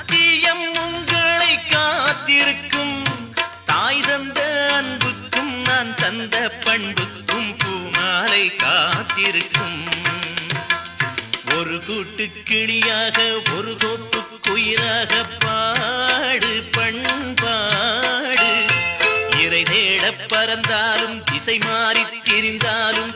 சத்தியம் உங்களை காத்திருக்கும். தாய் தந்த அன்புக்கும் நான் தந்த பண்புக்கும் பூமாலை காத்திருக்கும். ஒரு கூட்டு கிளியாக ஒரு தோப்பு குயிலாக பாடு பண்பாடு. இறை தேட பறந்தாலும் திசை மாறி திரிந்தாலும்